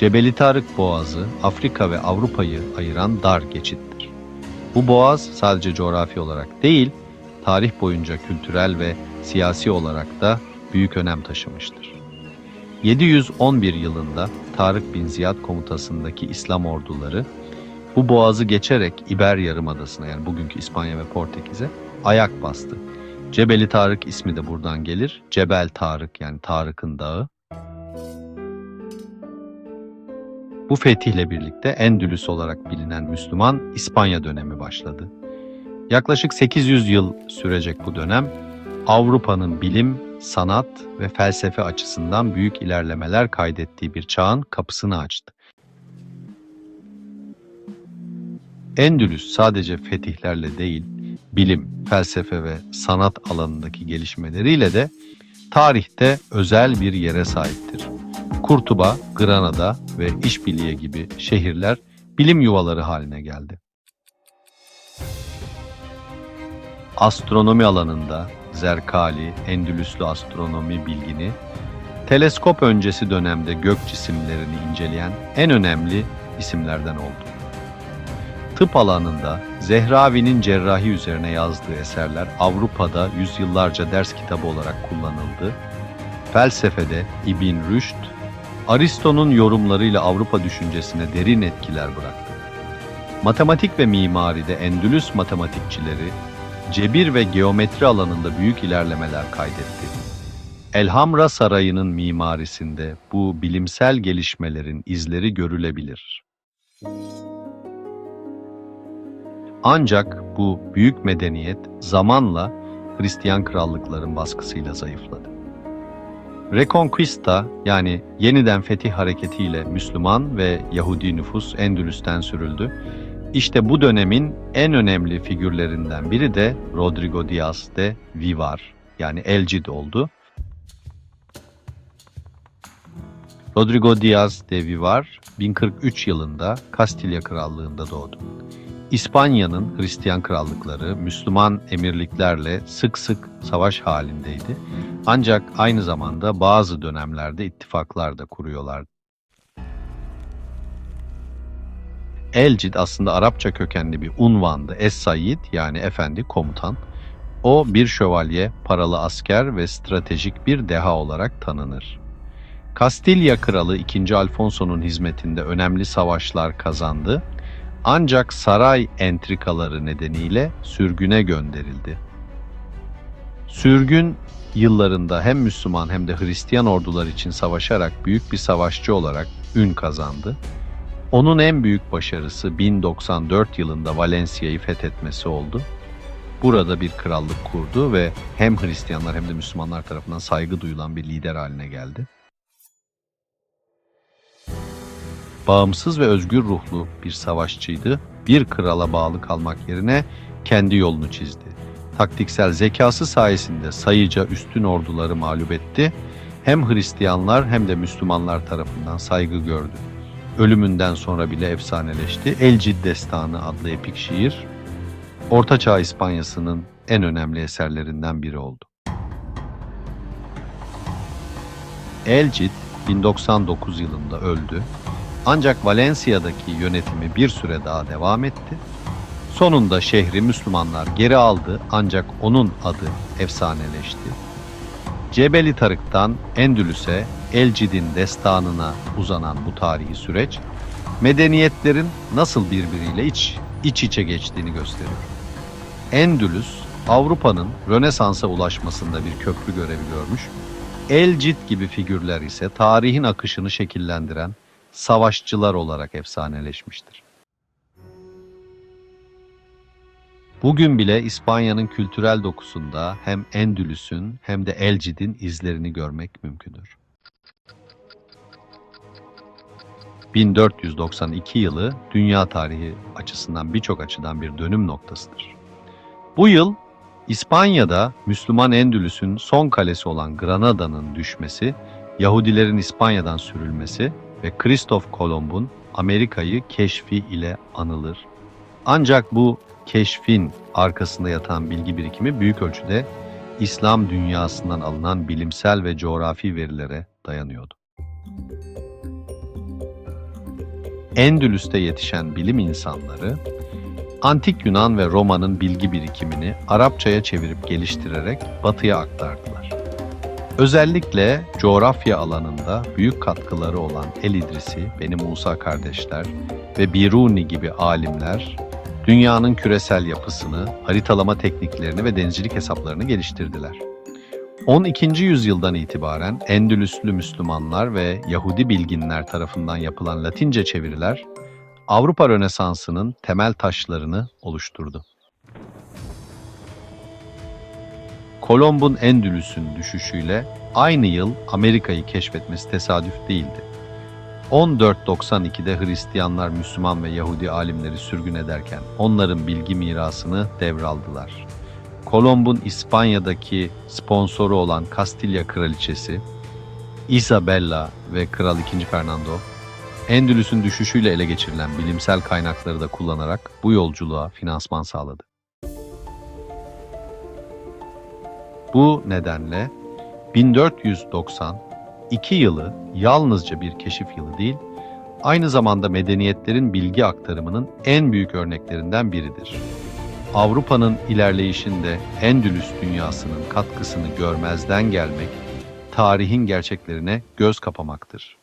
Cebeli Tarık Boğazı, Afrika ve Avrupa'yı ayıran dar geçittir. Bu boğaz sadece coğrafi olarak değil, tarih boyunca kültürel ve siyasi olarak da büyük önem taşımıştır. 711 yılında Tarık bin Ziyad komutasındaki İslam orduları bu boğazı geçerek İber Yarımadası'na yani bugünkü İspanya ve Portekiz'e ayak bastı. Cebeli Tarık ismi de buradan gelir. Cebel Tarık yani Tarık'ın dağı. Bu fetihle birlikte Endülüs olarak bilinen Müslüman İspanya dönemi başladı. Yaklaşık 800 yıl sürecek bu dönem Avrupa'nın bilim, sanat ve felsefe açısından büyük ilerlemeler kaydettiği bir çağın kapısını açtı. Endülüs sadece fetihlerle değil, bilim, felsefe ve sanat alanındaki gelişmeleriyle de tarihte özel bir yere sahiptir. Kurtuba, Granada ve İşbiliye gibi şehirler bilim yuvaları haline geldi. Astronomi alanında Zerkali, Endülüslü astronomi bilgini, teleskop öncesi dönemde gök cisimlerini inceleyen en önemli isimlerden oldu. Tıp alanında Zehravi'nin cerrahi üzerine yazdığı eserler Avrupa'da yüzyıllarca ders kitabı olarak kullanıldı. Felsefede İbn Rüşd, Aristo'nun yorumlarıyla Avrupa düşüncesine derin etkiler bıraktı. Matematik ve mimaride Endülüs matematikçileri cebir ve geometri alanında büyük ilerlemeler kaydetti. Elhamra Sarayı'nın mimarisinde bu bilimsel gelişmelerin izleri görülebilir. Ancak bu büyük medeniyet zamanla Hristiyan krallıkların baskısıyla zayıfladı. Reconquista yani yeniden fetih hareketiyle Müslüman ve Yahudi nüfus Endülüs'ten sürüldü. İşte bu dönemin en önemli figürlerinden biri de Rodrigo Diaz de Vivar yani El Cid oldu. Rodrigo Diaz de Vivar 1043 yılında Kastilya Krallığı'nda doğdu. İspanya'nın Hristiyan krallıkları Müslüman emirliklerle sık sık savaş halindeydi. Ancak aynı zamanda bazı dönemlerde ittifaklar da kuruyorlardı. Elcid aslında Arapça kökenli bir unvandı. Es-Sayyid yani efendi komutan. O bir şövalye, paralı asker ve stratejik bir deha olarak tanınır. Kastilya kralı 2. Alfonso'nun hizmetinde önemli savaşlar kazandı. Ancak saray entrikaları nedeniyle sürgüne gönderildi. Sürgün yıllarında hem Müslüman hem de Hristiyan ordular için savaşarak büyük bir savaşçı olarak ün kazandı. Onun en büyük başarısı 1094 yılında Valencia'yı fethetmesi oldu. Burada bir krallık kurdu ve hem Hristiyanlar hem de Müslümanlar tarafından saygı duyulan bir lider haline geldi. Bağımsız ve özgür ruhlu bir savaşçıydı. Bir krala bağlı kalmak yerine kendi yolunu çizdi. Taktiksel zekası sayesinde sayıca üstün orduları mağlup etti. Hem Hristiyanlar hem de Müslümanlar tarafından saygı gördü. Ölümünden sonra bile efsaneleşti. El Cid Destanı adlı epik şiir, Ortaçağ İspanyası'nın en önemli eserlerinden biri oldu. El Cid 1099 yılında öldü. Ancak Valencia'daki yönetimi bir süre daha devam etti. Sonunda şehri Müslümanlar geri aldı ancak onun adı efsaneleşti. Cebeli Tarık'tan Endülüs'e Elcid'in destanına uzanan bu tarihi süreç, medeniyetlerin nasıl birbiriyle iç, iç içe geçtiğini gösteriyor. Endülüs, Avrupa'nın Rönesans'a ulaşmasında bir köprü görevi görmüş, Elcid gibi figürler ise tarihin akışını şekillendiren savaşçılar olarak efsaneleşmiştir. Bugün bile İspanya'nın kültürel dokusunda hem Endülüs'ün hem de Elcid'in izlerini görmek mümkündür. 1492 yılı dünya tarihi açısından birçok açıdan bir dönüm noktasıdır. Bu yıl İspanya'da Müslüman Endülüs'ün son kalesi olan Granada'nın düşmesi, Yahudilerin İspanya'dan sürülmesi ve Kristof Kolomb'un Amerika'yı keşfi ile anılır. Ancak bu keşfin arkasında yatan bilgi birikimi büyük ölçüde İslam dünyasından alınan bilimsel ve coğrafi verilere dayanıyordu. Endülüs'te yetişen bilim insanları, Antik Yunan ve Roma'nın bilgi birikimini Arapçaya çevirip geliştirerek batıya aktardılar. Özellikle coğrafya alanında büyük katkıları olan El İdrisi, Beni Musa kardeşler ve Biruni gibi alimler dünyanın küresel yapısını, haritalama tekniklerini ve denizcilik hesaplarını geliştirdiler. 12. yüzyıldan itibaren Endülüslü Müslümanlar ve Yahudi bilginler tarafından yapılan Latince çeviriler Avrupa Rönesansı'nın temel taşlarını oluşturdu. Kolomb'un Endülüs'ün düşüşüyle aynı yıl Amerika'yı keşfetmesi tesadüf değildi. 1492'de Hristiyanlar Müslüman ve Yahudi alimleri sürgün ederken onların bilgi mirasını devraldılar. Kolomb'un İspanya'daki sponsoru olan Kastilya Kraliçesi Isabella ve Kral II. Fernando, Endülüs'ün düşüşüyle ele geçirilen bilimsel kaynakları da kullanarak bu yolculuğa finansman sağladı. Bu nedenle 1492 yılı yalnızca bir keşif yılı değil, aynı zamanda medeniyetlerin bilgi aktarımının en büyük örneklerinden biridir. Avrupa'nın ilerleyişinde Endülüs dünyasının katkısını görmezden gelmek, tarihin gerçeklerine göz kapamaktır.